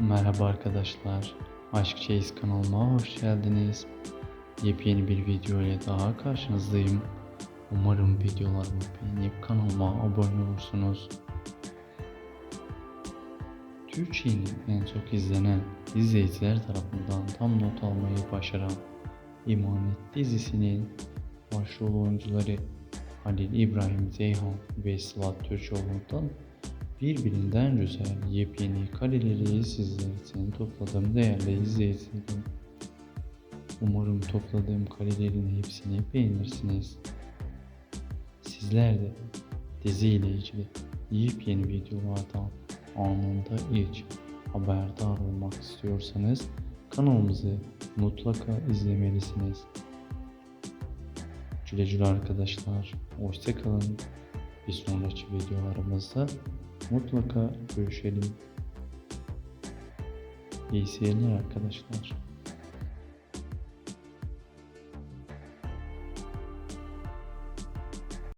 Merhaba arkadaşlar. Aşk Çeyiz kanalıma hoş geldiniz. Yepyeni bir video ile daha karşınızdayım. Umarım videolarımı beğenip kanalıma abone olursunuz. Türkiye'nin en çok izlenen izleyiciler tarafından tam not almayı başaran İmanet dizisinin başrol oyuncuları Halil İbrahim Zeyhan ve Sıla Türkoğlu'ndan birbirinden güzel yepyeni kareleri sizler için topladım değerli izleyicilerim. Umarım topladığım karelerin hepsini beğenirsiniz. Sizler de dizi ile ilgili yepyeni videolardan anında ilk haberdar olmak istiyorsanız kanalımızı mutlaka izlemelisiniz. Güle güle arkadaşlar. Hoşçakalın. Bir sonraki videolarımızda mutlaka görüşelim. İyi seyirler arkadaşlar.